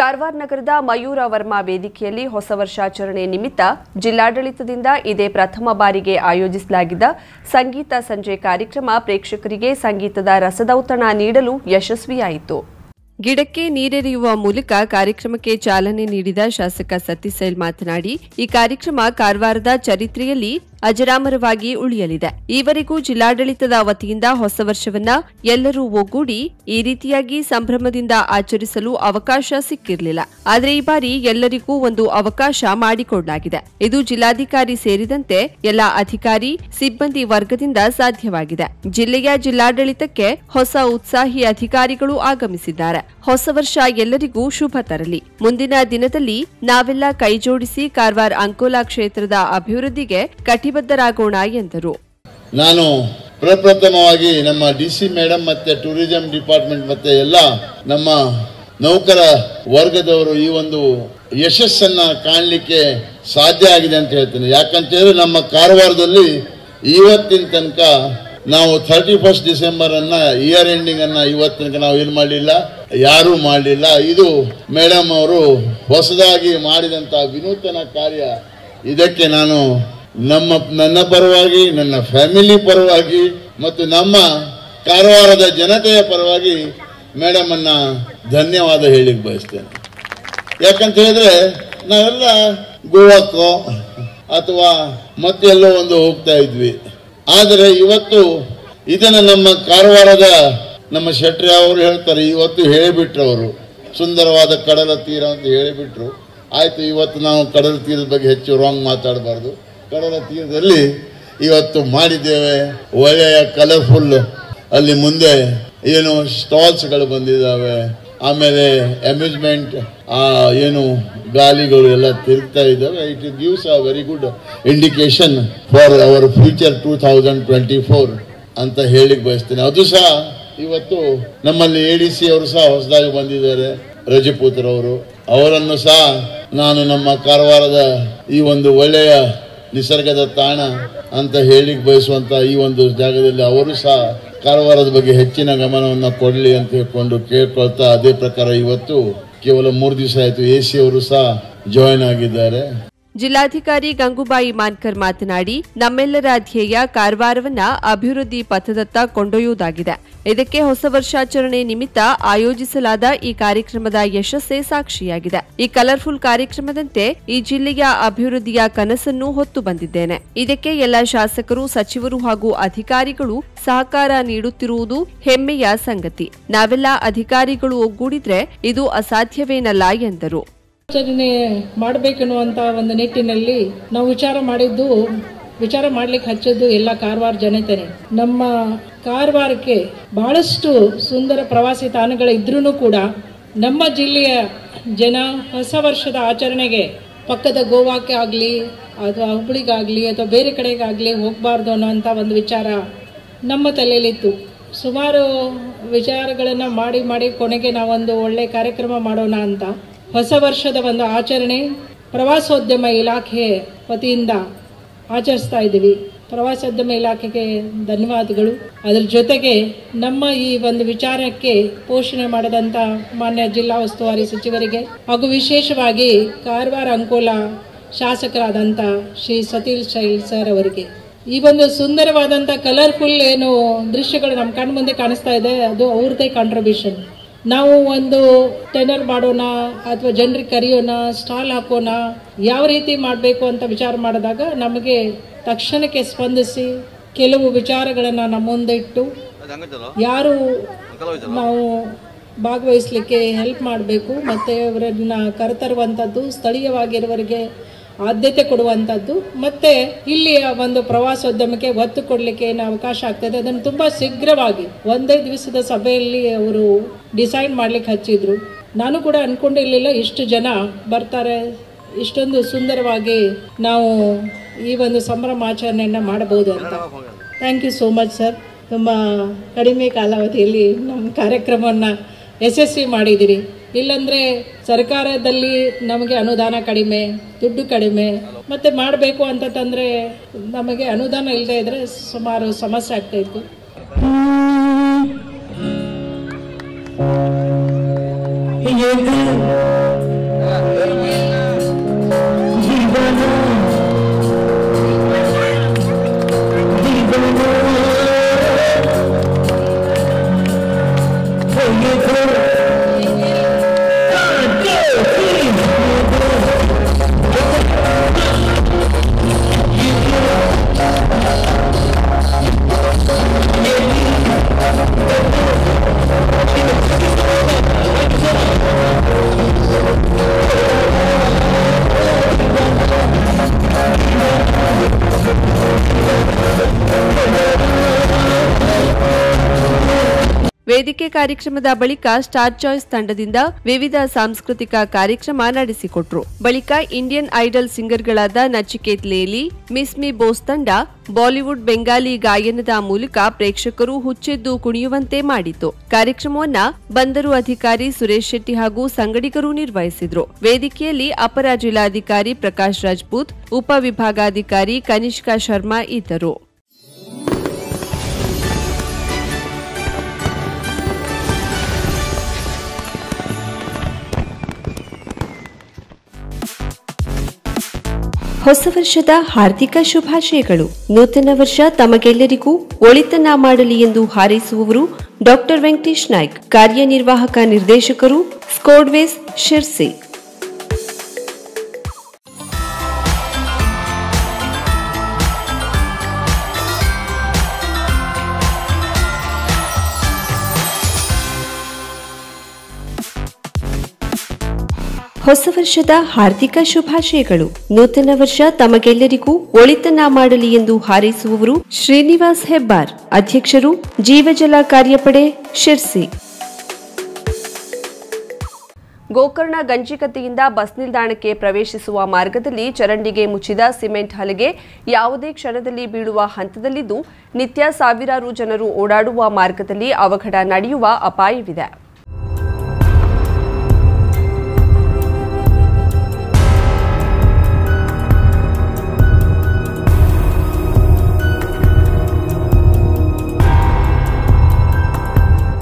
ಕಾರವಾರ ನಗರದ ಮಯೂರ ವರ್ಮಾ ವೇದಿಕೆಯಲ್ಲಿ ಹೊಸ ವರ್ಷಾಚರಣೆ ನಿಮಿತ್ತ ಜಿಲ್ಲಾಡಳಿತದಿಂದ ಇದೇ ಪ್ರಥಮ ಬಾರಿಗೆ ಆಯೋಜಿಸಲಾಗಿದ್ದ ಸಂಗೀತ ಸಂಜೆ ಕಾರ್ಯಕ್ರಮ ಪ್ರೇಕ್ಷಕರಿಗೆ ಸಂಗೀತದ ರಸದೌತಣ ನೀಡಲು ಯಶಸ್ವಿಯಾಯಿತು. ಗಿಡಕ್ಕೆ ನೀರೆರೆಯುವ ಮೂಲಕ ಕಾರ್ಯಕ್ರಮಕ್ಕೆ ಚಾಲನೆ ನೀಡಿದ ಶಾಸಕ ಸತೀಸೈಲ್ ಮಾತನಾಡಿ, ಈ ಕಾರ್ಯಕ್ರಮ ಕಾರವಾರದ ಚರಿತ್ರೆಯಲ್ಲಿ ಅಜರಾಮರವಾಗಿ ಉಳಿಯಲಿದೆ. ಈವರೆಗೂ ಜಿಲ್ಲಾಡಳಿತದ ವತಿಯಿಂದ ಹೊಸ ವರ್ಷವನ್ನ ಎಲ್ಲರೂ ಒಗ್ಗೂಡಿ ಈ ರೀತಿಯಾಗಿ ಸಂಭ್ರಮದಿಂದ ಆಚರಿಸಲು ಅವಕಾಶ ಸಿಕ್ಕಿರಲಿಲ್ಲ. ಆದರೆ ಈ ಬಾರಿ ಎಲ್ಲರಿಗೂ ಒಂದು ಅವಕಾಶ ಮಾಡಿಕೊಡಲಾಗಿದೆ. ಇದು ಜಿಲ್ಲಾಧಿಕಾರಿ ಸೇರಿದಂತೆ ಎಲ್ಲ ಅಧಿಕಾರಿ, ಸಿಬ್ಬಂದಿ ವರ್ಗದಿಂದ ಸಾಧ್ಯವಾಗಿದೆ. ಜಿಲ್ಲೆಯ ಜಿಲ್ಲಾಡಳಿತಕ್ಕೆ ಹೊಸ ಉತ್ಸಾಹಿ ಅಧಿಕಾರಿಗಳು ಆಗಮಿಸಿದ್ದಾರೆ. ಹೊಸ ವರ್ಷ ಎಲ್ಲರಿಗೂ ಶುಭ ತರಲಿ. ಮುಂದಿನ ದಿನದಲ್ಲಿ ನಾವೆಲ್ಲ ಕೈಜೋಡಿಸಿ ಕಾರವಾರ ಅಂಕೋಲಾ ಕ್ಷೇತ್ರದ ಅಭಿವೃದ್ಧಿಗೆ ಕಟಿಬದ್ಧರಾಗೋಣ ಎಂದರು. ನಾನು ಪ್ರಪ್ರಥಮವಾಗಿ ನಮ್ಮ ಡಿ ಸಿ ಮೇಡಮ್ ಮತ್ತೆ ಟೂರಿಸಂ ಡಿಪಾರ್ಟ್ಮೆಂಟ್ ಮತ್ತೆ ಎಲ್ಲ ನಮ್ಮ ನೌಕರ ವರ್ಗದವರು ಈ ಒಂದು ಯಶಸ್ಸನ್ನ ಕಾಣಲಿಕ್ಕೆ ಸಾಧ್ಯ ಆಗಿದೆ ಅಂತ ಹೇಳ್ತೇನೆ. ಯಾಕಂತ ಹೇಳಿದ್ರೆ ನಮ್ಮ ಕಾರವಾರದಲ್ಲಿ ಇವತ್ತಿನ ತನಕ ನಾವು ಥರ್ಟಿ ಫಸ್ಟ್ ಡಿಸೆಂಬರ್ ಅನ್ನ ಇಯರ್ ಎಂಡಿಂಗ್ ಅನ್ನ ಇವತ್ತಿನ ನಾವು ಏನು ಮಾಡಲಿಲ್ಲ, ಯಾರೂ ಮಾಡಲಿಲ್ಲ. ಇದು ಮೇಡಮ್ ಅವರು ಹೊಸದಾಗಿ ಮಾಡಿದಂತ ವಿನೂತನ ಕಾರ್ಯ. ಇದಕ್ಕೆ ನಾನು ನಮ್ಮ, ನನ್ನ ಪರವಾಗಿ, ನನ್ನ ಫ್ಯಾಮಿಲಿ ಪರವಾಗಿ, ಮತ್ತು ನಮ್ಮ ಕಾರವಾರದ ಜನತೆಯ ಪರವಾಗಿ ಮೇಡಮ್ ಅನ್ನ ಧನ್ಯವಾದ ಹೇಳಿಕ್ ಬಯಸ್ತೇನೆ. ಯಾಕಂತ ಹೇಳಿದ್ರೆ, ನಾವೆಲ್ಲ ಗೋವಾಕ್ಕೋ ಅಥವಾ ಮತ್ತೆಲ್ಲೋ ಒಂದು ಹೋಗ್ತಾ ಇದ್ವಿ. ಆದರೆ ಇವತ್ತು ಇದನ್ನ ನಮ್ಮ ಕಾರವಾರದ, ನಮ್ಮ ಶೆಟ್ರಿ ಅವರು ಹೇಳ್ತಾರೆ, ಇವತ್ತು ಹೇಳಿಬಿಟ್ರು ಅವರು ಸುಂದರವಾದ ಕಡಲ ತೀರ ಅಂತ ಹೇಳಿಬಿಟ್ರು. ಆಯ್ತು, ಇವತ್ತು ನಾವು ಕಡಲ ತೀರದ ಬಗ್ಗೆ ಹೆಚ್ಚು ರಾಂಗ್ ಮಾತಾಡಬಾರ್ದು. ಕಡಲ ತೀರದಲ್ಲಿ ಇವತ್ತು ಮಾಡಿದ್ದೇವೆ. ಒಳ್ಳೆಯ ಕಲರ್ಫುಲ್ ಅಲ್ಲಿ ಮುಂದೆ ಏನು ಸ್ಟಾಲ್ಸ್ಗಳು ಬಂದಿದ್ದಾವೆ. ಆಮೇಲೆ ಅಮ್ಯೂಸ್ಮೆಂಟ್ ಏನು ಗಾಲಿಗಳು ಎಲ್ಲ ತಿರುಗ್ತಾ ಇದ್ದಾವೆ. It gives a very good indication for our future two thousand twenty four ಅಂತ ಹೇಳಿಕ್ ಬಯಸ್ತೇನೆ. ಅದು ಸಹ ಇವತ್ತು ನಮ್ಮಲ್ಲಿ ಎ ಡಿ ಸಿ ಅವರು ಸಹ ಹೊಸದಾಗಿ ಬಂದಿದ್ದಾರೆ. ರಜಪೂತ್ರವರು ಅವರನ್ನು ಸಹ ನಾನು ನಮ್ಮ ಕಾರವಾರದ ಈ ಒಂದು ಒಳ್ಳೆಯ ನಿಸರ್ಗದ ತಾಣ ಅಂತ ಹೇಳಿಕ್ ಬಯಸುವಂತ ಈ ಒಂದು ಜಾಗದಲ್ಲಿ ಅವರು ಸಹ ಕಾರವಾರದ ಬಗ್ಗೆ ಹೆಚ್ಚಿನ ಗಮನವನ್ನು ಕೊಡಲಿ ಅಂತ ಹೇಳ್ಕೊಂಡು ಕೇಳ್ಕೊಳ್ತಾ ಅದೇ ಪ್ರಕಾರ ಇವತ್ತು ಕೇವಲ ಮೂರು ದಿವಸ ಆಯಿತು. ಎ ಸಿ ಅವರು ಸಹ ಜಾಯಿನ್ ಆಗಿದ್ದಾರೆ. ಜಿಲ್ಲಾಧಿಕಾರಿ ಗಂಗೂಬಾಯಿ ಮಾನ್ಕರ್ ಮಾತನಾಡಿ, ನಮ್ಮೆಲ್ಲರ ಧ್ಯೇಯ ಕಾರವಾರವನ್ನ ಅಭಿವೃದ್ಧಿ ಪಥದತ್ತ ಕೊಂಡೊಯ್ಯುವುದಾಗಿದೆ. ಇದಕ್ಕೆ ಹೊಸ ವರ್ಷಾಚರಣೆ ನಿಮಿತ್ತ ಆಯೋಜಿಸಲಾದ ಈ ಕಾರ್ಯಕ್ರಮದ ಯಶಸ್ಸೇ ಸಾಕ್ಷಿಯಾಗಿದೆ. ಈ ಕಲರ್ಫುಲ್ ಕಾರ್ಯಕ್ರಮದಂತೆ ಈ ಜಿಲ್ಲೆಯ ಅಭಿವೃದ್ಧಿಯ ಕನಸನ್ನು ಹೊತ್ತು ಬಂದಿದ್ದೇನೆ. ಇದಕ್ಕೆ ಎಲ್ಲ ಶಾಸಕರು, ಸಚಿವರು ಹಾಗೂ ಅಧಿಕಾರಿಗಳು ಸಹಕಾರ ನೀಡುತ್ತಿರುವುದು ಹೆಮ್ಮೆಯ ಸಂಗತಿ. ನಾವೆಲ್ಲ ಅಧಿಕಾರಿಗಳು ಒಗ್ಗೂಡಿದ್ರೆ ಇದು ಅಸಾಧ್ಯವೇನಲ್ಲ ಎಂದರು. ಆಚರಣೆ ಮಾಡಬೇಕೆನ್ನುವಂಥ ಒಂದು ನಿಟ್ಟಿನಲ್ಲಿ ನಾವು ವಿಚಾರ ಮಾಡಿದ್ದು, ವಿಚಾರ ಮಾಡ್ಲಿಕ್ಕೆ ಹಚ್ಚೋದು ಎಲ್ಲ ಕಾರವಾರ ಜನತೆನೆ. ನಮ್ಮ ಕಾರವಾರಕ್ಕೆ ಬಹಳಷ್ಟು ಸುಂದರ ಪ್ರವಾಸಿ ತಾಣಗಳಿದ್ರೂ ಕೂಡ ನಮ್ಮ ಜಿಲ್ಲೆಯ ಜನ ಹೊಸ ವರ್ಷದ ಆಚರಣೆಗೆ ಪಕ್ಕದ ಗೋವಾಕ್ಕೆ ಆಗಲಿ, ಅಥವಾ ಹುಬ್ಬಳ್ಳಿಗಾಗಲಿ ಅಥವಾ ಬೇರೆ ಕಡೆಗಾಗಲಿ ಹೋಗಬಾರ್ದು ಅನ್ನೋಂಥ ಒಂದು ವಿಚಾರ ನಮ್ಮ ತಲೆಯಲ್ಲಿತ್ತು. ಸುಮಾರು ವಿಚಾರಗಳನ್ನು ಮಾಡಿ ಮಾಡಿ ಕೊನೆಗೆ ನಾವೊಂದು ಒಳ್ಳೆ ಕಾರ್ಯಕ್ರಮ ಮಾಡೋಣ ಅಂತ ಹೊಸ ವರ್ಷದ ಒಂದು ಆಚರಣೆ ಪ್ರವಾಸೋದ್ಯಮ ಇಲಾಖೆ ವತಿಯಿಂದ ಆಚರಿಸ್ತಾ ಇದ್ದೀವಿ. ಪ್ರವಾಸೋದ್ಯಮ ಇಲಾಖೆಗೆ ಧನ್ಯವಾದಗಳು. ಅದರ ಜೊತೆಗೆ ನಮ್ಮ ಈ ಒಂದು ವಿಚಾರಕ್ಕೆ ಪೋಷಣೆ ಮಾಡಿದಂಥ ಮಾನ್ಯ ಜಿಲ್ಲಾ ಉಸ್ತುವಾರಿ ಸಚಿವರಿಗೆ ಹಾಗೂ ವಿಶೇಷವಾಗಿ ಕಾರವಾರ ಅಂಕೋಲ ಶಾಸಕರಾದಂಥ ಶ್ರೀ ಸತೀಲ್ ಶೈಲ್ ಸರ್ ಅವರಿಗೆ. ಈ ಒಂದು ಸುಂದರವಾದಂಥ ಕಲರ್ಫುಲ್ ಏನು ದೃಶ್ಯಗಳು ನಮ್ಮ ಕಣ್ಮುಂದೆ ಕಾಣಿಸ್ತಾ ಇದೆ. ಅದು ಅವ್ರದ್ದೇ ಕಾಂಟ್ರಿಬ್ಯೂಷನ್ ನಾವು ಒಂದು ಟೆನರ್ ಮಾಡೋಣ ಅಥವಾ ಜನರಿಗೆ ಕರೆಯೋಣ ಸ್ಟಾಲ್ ಹಾಕೋಣ ಯಾವ ರೀತಿ ಮಾಡಬೇಕು ಅಂತ ವಿಚಾರ ಮಾಡಿದಾಗ ನಮಗೆ ತಕ್ಷಣಕ್ಕೆ ಸ್ಪಂದಿಸಿ ಕೆಲವು ವಿಚಾರಗಳನ್ನು ನಮ್ಮ ಮುಂದೆ ಇಟ್ಟು ಯಾರು ನಾವು ಭಾಗವಹಿಸಲಿಕ್ಕೆ ಹೆಲ್ಪ್ ಮಾಡಬೇಕು ಮತ್ತು ಅವರನ್ನು ಕರೆತರುವಂಥದ್ದು ಸ್ಥಳೀಯವಾಗಿರುವವರಿಗೆ ಆದ್ಯತೆ ಕೊಡುವಂಥದ್ದು ಮತ್ತು ಇಲ್ಲಿಯ ಒಂದು ಪ್ರವಾಸೋದ್ಯಮಕ್ಕೆ ಒತ್ತು ಕೊಡಲಿಕ್ಕೆ ಏನು ಅವಕಾಶ ಆಗ್ತದೆ? ಅದನ್ನು ತುಂಬ ಶೀಘ್ರವಾಗಿ ಒಂದೇ ದಿವಸದ ಸಭೆಯಲ್ಲಿ ಅವರು ಡಿಸೈಡ್ ಮಾಡ್ಲಿಕ್ಕೆ ಹಚ್ಚಿದ್ರು. ನಾನು ಕೂಡ ಅನ್ಕೊಂಡಿರ್ಲಿಲ್ಲ ಇಷ್ಟು ಜನ ಬರ್ತಾರೆ, ಇಷ್ಟೊಂದು ಸುಂದರವಾಗಿ ನಾವು ಈ ಒಂದು ಸಂಭ್ರಮಾಚರಣೆಯನ್ನು ಮಾಡಬಹುದು ಅಂತ. Thank you so much sir ತುಂಬ ಕಡಿಮೆ ಕಾಲಾವಧಿಯಲ್ಲಿ ನಮ್ಮ ಕಾರ್ಯಕ್ರಮವನ್ನು ಯಶಸ್ವಿ ಮಾಡಿದ್ದೀರಿ ಇಲ್ಲಂದ್ರೆ ಸರ್ಕಾರದಲ್ಲಿ ನಮಗೆ ಅನುದಾನ ಕಡಿಮೆ, ದುಡ್ಡು ಕಡಿಮೆ, ಮತ್ತೆ ಮಾಡಬೇಕು ಅಂತಂದ್ರೆ ನಮಗೆ ಅನುದಾನ ಇಲ್ಲದೆ ಇದ್ರೆ ಸುಮಾರು ಸಮಸ್ಯೆ ಆಗ್ತಾ ವೇದಿಕೆ ಕಾರ್ಯಕ್ರಮದ ಬಳಿಕ ಸ್ಟಾರ್ ಚಾಯ್ಸ್ ತಂಡದಿಂದ ವಿವಿಧ ಸಾಂಸ್ಕೃತಿಕ ಕಾರ್ಯಕ್ರಮ ನಡೆಸಿಕೊಟ್ರು. ಬಳಿಕ ಇಂಡಿಯನ್ ಐಡಲ್ ಸಿಂಗರ್ಗಳಾದ ನಚಿಕೇತ್ ಲೇಲಿ, ಮಿಸ್ ಮಿ ಬೋಸ್ ತಂಡ, ಬಾಲಿವುಡ್ ಬೆಂಗಾಲಿ ಗಾಯನದ ಮೂಲಕ ಪ್ರೇಕ್ಷಕರು ಹುಚ್ಚೆದ್ದು ಕುಣಿಯುವಂತೆ ಮಾಡಿತು ಕಾರ್ಯಕ್ರಮವನ್ನ ಬಂದರು ಅಧಿಕಾರಿ ಸುರೇಶ್ ಶೆಟ್ಟಿ ಹಾಗೂ ಸಂಗಡಿಗರು ನಿರ್ವಹಿಸಿದ್ರು. ವೇದಿಕೆಯಲ್ಲಿ ಅಪರ ಜಿಲ್ಲಾಧಿಕಾರಿ ಪ್ರಕಾಶ್ ರಾಜ್ಪೂತ್ ಉಪವಿಭಾಗಾಧಿಕಾರಿ ಕನಿಷ್ಕಾ ಶರ್ಮಾ ಇದ್ದರು. ಹೊಸ ವರ್ಷದ ಹಾರ್ದಿಕ ಶುಭಾಶಯಗಳು. ನೂತನ ವರ್ಷ ತಮಗೆಲ್ಲರಿಗೂ ಒಳಿತನ ಮಾಡಲಿ ಎಂದು ಹಾರೈಸುವವರು ಡಾಕ್ಟರ್ ವೆಂಕಟೇಶ್ ನಾಯ್ಕ್. ಕಾರ್ಯನಿರ್ವಾಹಕ ನಿರ್ದೇಶಕರು ಸ್ಕೋಡ್ವೇಸ್ ಶಿರ್ಸಿ. ಹೊಸ ವರ್ಷದ ಹಾರ್ದಿಕ ಶುಭಾಶಯಗಳು. ನೂತನ ವರ್ಷ ತಮಗೆಲ್ಲರಿಗೂ ಒಳಿತನ ಮಾಡಲಿ ಎಂದು ಹಾರೈಸುವವರು ಶ್ರೀನಿವಾಸ್ ಹೆಬ್ಬಾರ್. ಅಧ್ಯಕ್ಷರು ಜೀವಜಲ ಕಾರ್ಯಪಡೆ ಶಿರ್ಸಿ. ಗೋಕರ್ಣ ಗಂಜಿಕತೆಯಿಂದ ಬಸ್ ನಿಲ್ದಾಣಕ್ಕೆ ಪ್ರವೇಶಿಸುವ ಮಾರ್ಗದಲ್ಲಿ ಚರಂಡಿಗೆ ಮುಚ್ಚಿದ ಸಿಮೆಂಟ್ ಹಲಗೆ ಯಾವುದೇ ಕ್ಷಣದಲ್ಲಿ ಬೀಳುವ ಹಂತದಲ್ಲಿದ್ದು ನಿತ್ಯ ಸಾವಿರಾರು ಜನರು ಓಡಾಡುವ ಮಾರ್ಗದಲ್ಲಿ ಅವಘಡ ನಡೆಯುವ ಅಪಾಯವಿದೆ.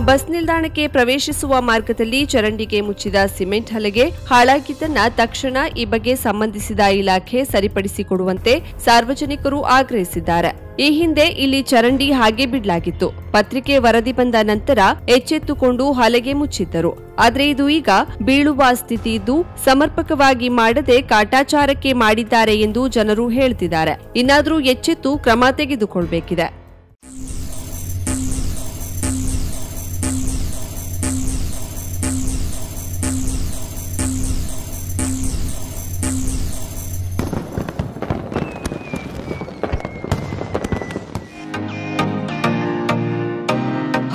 ಬಸ್ ನಿಲ್ದಾಣಕ್ಕೆ ಪ್ರವೇಶಿಸುವ ಮಾರ್ಗದಲ್ಲಿ ಚರಂಡಿಗೆ ಮುಚ್ಚಿದ ಸಿಮೆಂಟ್ ಹಲಗೆ ಹಾಳಾಗಿದ್ದನ್ನ ತಕ್ಷಣ ಈ ಬಗ್ಗೆ ಸಂಬಂಧಿಸಿದ ಇಲಾಖೆ ಸರಿಪಡಿಸಿಕೊಡುವಂತೆ ಸಾರ್ವಜನಿಕರು ಆಗ್ರಹಿಸಿದ್ದಾರೆ. ಈ ಹಿಂದೆ ಇಲ್ಲಿ ಚರಂಡಿ ಹಾಗೆ ಬಿಡಲಾಗಿತ್ತು. ಪತ್ರಿಕೆ ವರದಿ ಬಂದ ನಂತರ ಎಚ್ಚೆತ್ತುಕೊಂಡು ಹಲಗೆ ಮುಚ್ಚಿದ್ದರು. ಆದರೆ ಇದು ಈಗ ಬೀಳುವ ಸ್ಥಿತಿ ಇದ್ದು ಸಮರ್ಪಕವಾಗಿ ಮಾಡದೆ ಕಾಟಾಚಾರಕ್ಕೆ ಮಾಡಿದ್ದಾರೆ ಎಂದು ಜನರು ಹೇಳ್ತಿದ್ದಾರೆ. ಇನ್ನಾದರೂ ಎಚ್ಚೆತ್ತು ಕ್ರಮ ತೆಗೆದುಕೊಳ್ಬೇಕಿದೆ.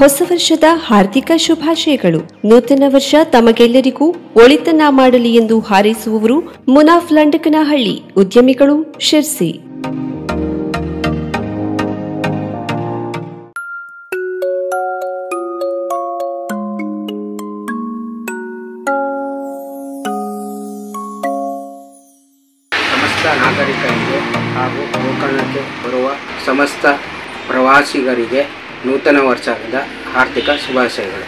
ಹೊಸ ವರ್ಷದ ಹಾರ್ದಿಕ ಶುಭಾಶಯಗಳು. ನೂತನ ವರ್ಷ ತಮಗೆಲ್ಲರಿಗೂ ಒಳಿತನ ಮಾಡಲಿ ಎಂದು ಹಾರೈಸುವವರು ಮುನಾಫ್ ಲಂಡಕನಹಳ್ಳಿ ಉದ್ಯಮಿಗಳು ಶಿರ್ಸಿ. ಸಮಸ್ತ ನಾಗರಿಕರಿಗೆ ಹಾಗೂ ಗೋಕರ್ಣಕ್ಕೆ ಬರುವ ಸಮಸ್ತ ಪ್ರವಾಸಿಗರಿಗೆ ನೂತನ ವರ್ಷದ ಆರ್ಥಿಕ ಶುಭಾಶಯಗಳು.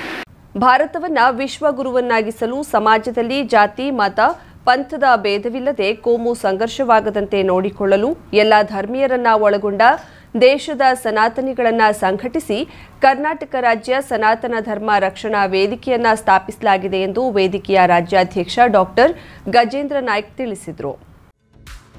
ಭಾರತವನ್ನ ವಿಶ್ವಗುರುವನ್ನಾಗಿಸಲು ಸಮಾಜದಲ್ಲಿ ಜಾತಿ, ಮತ, ಪಂಥದ ಭೇದವಿಲ್ಲದೆ ಕೋಮು ಸಂಘರ್ಷವಾಗದಂತೆ ನೋಡಿಕೊಳ್ಳಲು ಎಲ್ಲ ಧರ್ಮೀಯರನ್ನ ಒಳಗೊಂಡ ದೇಶದ ಸನಾತನಿಗಳನ್ನ ಸಂಘಟಿಸಿ ಕರ್ನಾಟಕ ರಾಜ್ಯ ಸನಾತನ ಧರ್ಮ ರಕ್ಷಣಾ ವೇದಿಕೆಯನ್ನ ಸ್ಥಾಪಿಸಲಾಗಿದೆ ಎಂದು ವೇದಿಕೆಯ ರಾಜ್ಯಾಧ್ಯಕ್ಷ ಡಾಕ್ಟರ್ ಗಜೇಂದ್ರ ನಾಯ್ಕ್ ತಿಳಿಸಿದರು.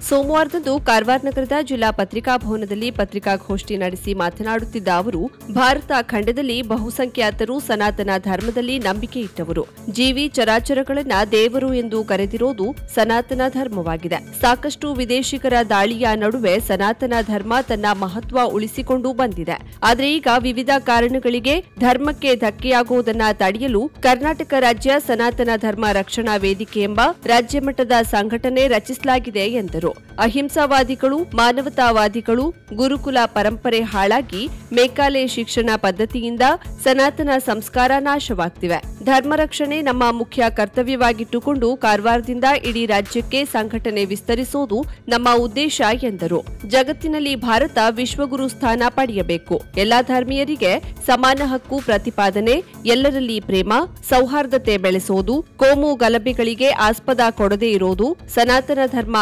ಸೋಮವಾರದಂದು ಕಾರವಾರ ನಗರದ ಜಿಲ್ಲಾ ಪತ್ರಿಕಾ ಭವನದಲ್ಲಿ ಪತ್ರಿಕಾಗೋಷ್ಠಿ ನಡೆಸಿ ಮಾತನಾಡುತ್ತಿದ್ದ ಅವರು, ಭಾರತ ಖಂಡದಲ್ಲಿ ಬಹುಸಂಖ್ಯಾತರು ಸನಾತನ ಧರ್ಮದಲ್ಲಿ ನಂಬಿಕೆ ಇಟ್ಟವರು. ಜೀವಿ ಚರಾಚರಗಳನ್ನ ದೇವರು ಎಂದು ಕರೆದಿರೋದು ಸನಾತನ ಧರ್ಮವಾಗಿದೆ. ಸಾಕಷ್ಟು ವಿದೇಶಿಗರ ದಾಳಿಯ ನಡುವೆ ಸನಾತನ ಧರ್ಮ ತನ್ನ ಮಹತ್ವ ಉಳಿಸಿಕೊಂಡು ಬಂದಿದೆ. ಆದರೆ ಈಗ ವಿವಿಧ ಕಾರಣಗಳಿಗೆ ಧರ್ಮಕ್ಕೆ ಧಕ್ಕೆಯಾಗುವುದನ್ನ ತಡೆಯಲು ಕರ್ನಾಟಕ ರಾಜ್ಯ ಸನಾತನ ಧರ್ಮ ರಕ್ಷಣಾ ವೇದಿಕೆ ಎಂಬ ರಾಜ್ಯ ಮಟ್ಟದ ಸಂಘಟನೆ ರಚಿಸಲಾಗಿದೆ ಎಂದರು. ಅಹಿಂಸಾವಾದಿಗಳು, ಮಾನವತಾವಾದಿಗಳು, ಗುರುಕುಲ ಪರಂಪರೆ ಹಾಳಾಗಿ ಮೇಕಾಲೆ ಶಿಕ್ಷಣ ಪದ್ಧತಿಯಿಂದ ಸನಾತನ ಸಂಸ್ಕಾರ ನಾಶವಾಗ್ತಿವೆ. ಧರ್ಮ ರಕ್ಷಣೆ ನಮ್ಮ ಮುಖ್ಯ ಕರ್ತವ್ಯವಾಗಿಟ್ಟುಕೊಂಡು ಕಾರವಾರದಿಂದ ಇಡೀ ರಾಜ್ಯಕ್ಕೆ ಸಂಘಟನೆ ವಿಸ್ತರಿಸುವುದು ನಮ್ಮ ಉದ್ದೇಶ ಎಂದರು. ಜಗತ್ತಿನಲ್ಲಿ ಭಾರತ ವಿಶ್ವಗುರು ಸ್ಥಾನ ಪಡೆಯಬೇಕು. ಎಲ್ಲಾ ಧರ್ಮೀಯರಿಗೆ ಸಮಾನ ಹಕ್ಕು, ಪ್ರತಿಪಾದನೆ, ಎಲ್ಲರಲ್ಲಿ ಪ್ರೇಮ, ಸೌಹಾರ್ದತೆ ಬೆಳೆಸೋದು, ಕೋಮು ಗಲಭೆಗಳಿಗೆ ಆಸ್ಪದ ಕೊಡದೇ ಇರೋದು ಸನಾತನ ಧರ್ಮ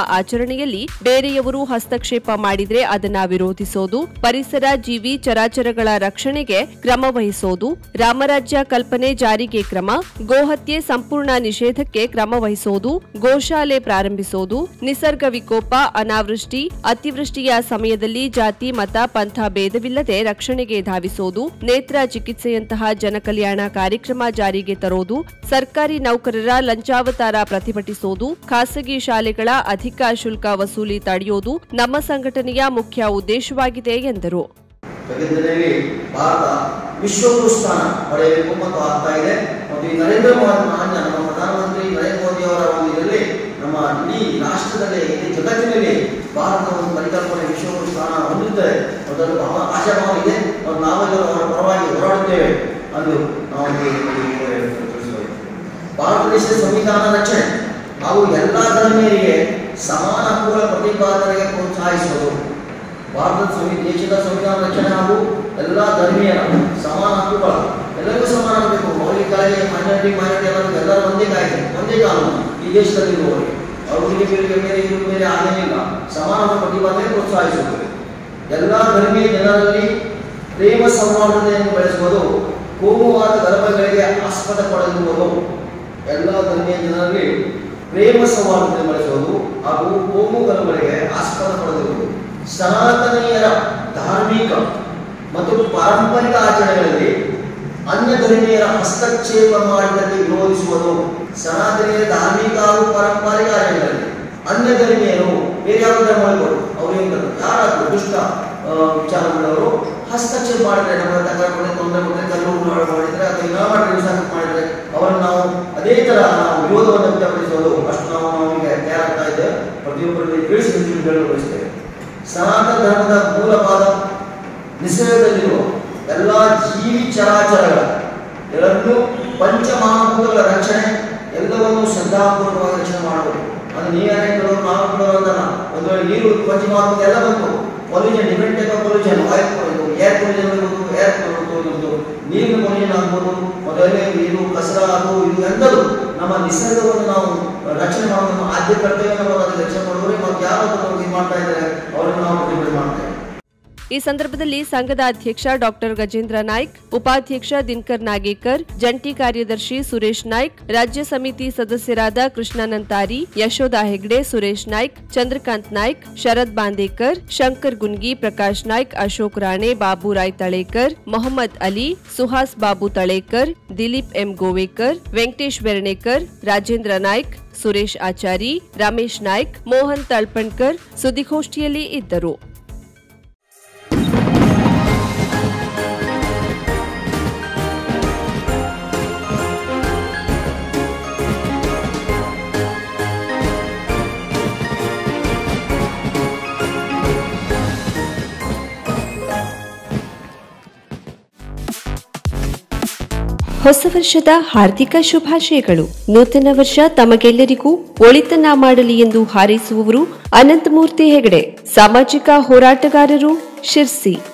ಆಚರಣೆಯಲ್ಲಿ ಬೇರೆಯವರು ಹಸ್ತಕ್ಷೇಪ ಮಾಡಿದ್ರೆ ಅದನ್ನ ವಿರೋಧಿಸೋದು, ಪರಿಸರ ಜೀವಿ ಚರಾಚರಗಳ ರಕ್ಷಣೆಗೆ ಕ್ರಮ ವಹಿಸೋದು, ರಾಮರಾಜ್ಯ ಕಲ್ಪನೆ ಜಾರಿಗೆ ಕ್ರಮ, ಗೋಹತ್ಯೆ ಸಂಪೂರ್ಣ ನಿಷೇಧಕ್ಕೆ ಕ್ರಮ ವಹಿಸೋದು, ಗೋಶಾಲೆ ಪ್ರಾರಂಭಿಸೋದು, ನಿಸರ್ಗ ವಿಕೋಪ, ಅನಾವೃಷ್ಟಿ, ಅತಿವೃಷ್ಟಿಯ ಸಮಯದಲ್ಲಿ ಜಾತಿ, ಮತ, ಪಂಥ ಭೇದವಿಲ್ಲದೆ ರಕ್ಷಣೆಗೆ ಧಾವಿಸೋದು, ನೇತ್ರ ಚಿಕಿತ್ಸೆಯಂತಹ ಜನಕಲ್ಯಾಣ ಕಾರ್ಯಕ್ರಮ ಜಾರಿಗೆ ತರೋದು, ಸರ್ಕಾರಿ ನೌಕರರ ಲಂಚಾವತಾರ ಪ್ರತಿಭಟಿಸೋದು, ಖಾಸಗಿ ಶಾಲೆಗಳ ಅಧಿಕ ಶುಲ್ಕ ವಸೂಲಿ ತಡೆಯೋದು ನಮ್ಮ ಸಂಘಟನೆಯ ಮುಖ್ಯ ಉದ್ದೇಶವಾಗಿದೆ ಎಂದರು. ಭಾರತ ಸ್ಥಾನ ಇದೆ. ಮತ್ತು ನರೇಂದ್ರ ಮೋದಿ ಪ್ರಧಾನಮಂತ್ರಿ ಮೋದಿ ಅವರ ನಮ್ಮ ರಾಷ್ಟ್ರದಲ್ಲಿ ಭಾರತ ಒಂದು ಪರಿಕಲ್ಪನೆ ಮತ್ತು ಪರವಾಗಿ ಅದು ದೇಶದ ಸಂವಿಧಾನ ರಕ್ಷಣೆ ಹಾಗೂ ಎಲ್ಲ ಧರ್ಮೀಯರಿಗೆ ಸಮಾನ ಪ್ರತಿಪಾದನೆಗೆ ಪ್ರೋತ್ಸಾಹಿಸುವುದು. ಭಾರತದ ಸಂವಿ, ದೇಶದ ಸಂವಿಧಾನ ರಕ್ಷಣೆ ಹಾಗೂ ಎಲ್ಲ ಧರ್ಮೀಯರ ಸಮಾನ ಹಕ್ಕುಗಳ ಎಲ್ಲರಿಗೂ ಸಮಾನ ಆಗಬೇಕು. ಮೌಲಿಕ ಮೈನಾರಿಟಿ ಮೈನಾರಿಟಿ ಎಲ್ಲರಿಗೂ ಎಲ್ಲರೂ ಒಂದೇ ಕಾಯಿದೆ, ಒಂದೇ ಕಾನೂನು ಈ ದೇಶದಲ್ಲಿ ಇರುವವರಿಗೆ ಅವರಿಗೆ ಬೇರೆ ಬೇರೆ ಇರುವ ಮೇಲೆ ಆಗಲಿಲ್ಲ ಸಮಾನ ಪ್ರತಿಪಾದನೆ ಪ್ರೋತ್ಸಾಹಿಸುವುದು. ಎಲ್ಲ ಧರ್ಮೀಯ ಜನರಲ್ಲಿ ಪ್ರೇಮ ಸಂವಾದತೆಯನ್ನು ಬೆಳೆಸುವುದು, ಕೋಮುವಾದ ಧರ್ಮಗಳಿಗೆ ಆಸ್ಪದ ಪಡೆದಿರುವುದು ಎಲ್ಲ ಧರ್ಮೀಯ ಜನರಲ್ಲಿ ಪ್ರೇಮ ಸಂವಾದತೆ ಬೆಳೆಸುವುದು ಹಾಗೂ ಕೋಮು ಗಲಭೆಗಳಿಗೆ ಆಸ್ಪದ ಪಡೆದಿರುವುದು ಸನಾತನೀಯರ ಧಾರ್ಮಿಕ ಮತ್ತು ಪಾರಂಪರಿಕ ಆಚರಣೆಗಳಲ್ಲಿ ಅನ್ಯ ಧರ್ಮೀಯರ ಹಸ್ತಕ್ಷೇಪ ಮಾಡಿದಲ್ಲಿ ವಿರೋಧಿಸುವುದು ಸನಾತನೀಯ ಧಾರ್ಮಿಕ ಹಾಗೂ ಪಾರಂಪರಿಕ ಆಚರಣೆಗಳಲ್ಲಿ. ಅನ್ಯ ಧರ್ಮೀಯರು ಬೇರೆ ಯಾವ ಧರ್ಮಗಳು ಅವರೇನು ಯಾರಾದರೂ ದುಷ್ಟ ವಿಚಾರಗಳವರು ಹಸ್ತಕ್ಷೇಪ ಮಾಡಿದರೆ ನಮ್ಮ ತಗೊಂಡ್ರೆ ತೊಂದರೆ ಕೊಟ್ಟರೆ ಕಲ್ಲು ಮಾಡಿದ್ರೆ ಅಥವಾ ಏನೋ ಮಾಡಿ ಹಿಂಸಾಕ ಮಾಡಿದ್ರೆ ಅವರನ್ನು ನಾವು ಅದೇ ಥರ ನಾವು ವಿರೋಧವನ್ನು ವ್ಯಕ್ತಪಡಿಸೋದು ಅಷ್ಟು ನಾವು ನಮಗೆ ತಯಾರಾಗ್ತಾ ಇದ್ದೇವೆ ಪ್ರತಿಯೊಬ್ಬರಲ್ಲಿ ತಿಳಿಸಿ ಬಯಸ್ತೇವೆ ಸನಾತನ ಧರ್ಮದ ಮೂಲವಾದ ನಿಸರ್ಗದಲ್ಲಿರುವ ಎಲ್ಲ ಜೀವಿ ಚರಾಚರಗಳ ಎಲ್ಲರನ್ನೂ ಪಂಚಮಹಾಭೂತಗಳ ರಕ್ಷಣೆ ಎಲ್ಲವನ್ನೂ ಶ್ರದ್ಧಾಪೂರ್ವಕವಾಗಿ ರಕ್ಷಣೆ ಮಾಡಬೇಕು. ಅದು ನೀರೇ ಕೆಲವರು ನಾವು ಕೆಲವರು ಅಂತಲ್ಲ ಒಂದು ವೇಳೆ ನೀರು ಪಂಚಮಹಾಭೂತ ಎಲ್ಲ ಬಂತು. Pollution different type of pollution oil air pollution ಇರ್ಬೋದು ಏರ್ ಕೊಡೋದು ನೀರಿನ ಪೊಲ್ಯೂಷನ್ ಆಗ್ಬೋದು. ಮೊದಲೇ ಇದು ಕಸರ ಅದು ಇದು ಎಂದಲು ನಮ್ಮ ನಿಸರ್ಗವನ್ನು ನಾವು ರಕ್ಷಣೆ ಮಾಡೋದು ಆದ್ಯ ಕರ್ತವ್ಯ ರಕ್ಷಣೆ ಮಾಡೋದ್ರೆ ಮತ್ತು ಯಾರು ಇದು ಮಾಡ್ತಾ ಇದ್ದಾರೆ ಈ ಸಂದರ್ಭದಲ್ಲಿ ಸಂಘದ ಅಧ್ಯಕ್ಷ ಡಾಕ್ಟರ್ ಗಜೇಂದ್ರ ನಾಯ್ಕ್, ಉಪಾಧ್ಯಕ್ಷ ದಿನಕರ್ ನಾಗೇಕರ್, ಜಂಟಿ ಕಾರ್ಯದರ್ಶಿ ಸುರೇಶ್ ನಾಯ್ಕ್, ರಾಜ್ಯ ಸಮಿತಿ ಸದಸ್ಯರಾದ ಕೃಷ್ಣಾನಂತಾರಿ, ಯಶೋಧ ಹೆಗ್ಡೆ, ಸುರೇಶ್ ನಾಯ್ಕ್, ಚಂದ್ರಕಾಂತ್ ನಾಯ್ಕ್, ಶರದ್ ಬಾಂದೇಕರ್, ಶಂಕರ್ ಗುನ್ಗಿ, ಪ್ರಕಾಶ್ ನಾಯ್ಕ್, ಅಶೋಕ್ ರಾಣೆ, ಬಾಬು ರಾಯ್ ತಳೇಕರ್, ಮೊಹಮ್ಮದ್ ಅಲಿ, ಸುಹಾಸ್ ಬಾಬು ತಳೇಕರ್, ದಿಲೀಪ್ ಎಂ ಗೋವೇಕರ್, ವೆಂಕಟೇಶ್ ಬೆರಣೇಕರ್, ರಾಜೇಂದ್ರ ನಾಯ್ಕ್, ಸುರೇಶ್ ಆಚಾರಿ, ರಮೇಶ್ ನಾಯ್ಕ್, ಮೋಹನ್ ತಳ್ಪಣ್ಕರ್ ಸುದ್ದಿಗೋಷ್ಠಿಯಲ್ಲಿ ಇದ್ದರು. ಹೊಸ ವರ್ಷದ ಹಾರ್ದಿಕ ಶುಭಾಶಯಗಳು. ನೂತನ ವರ್ಷ ತಮಗೆಲ್ಲರಿಗೂ ಒಳಿತನ್ನ ಮಾಡಲಿ ಎಂದು ಹಾರೈಸುವವರು ಅನಂತಮೂರ್ತಿ ಹೆಗಡೆ. ಸಾಮಾಜಿಕ ಹೋರಾಟಗಾರರು ಶಿರ್ಸಿ.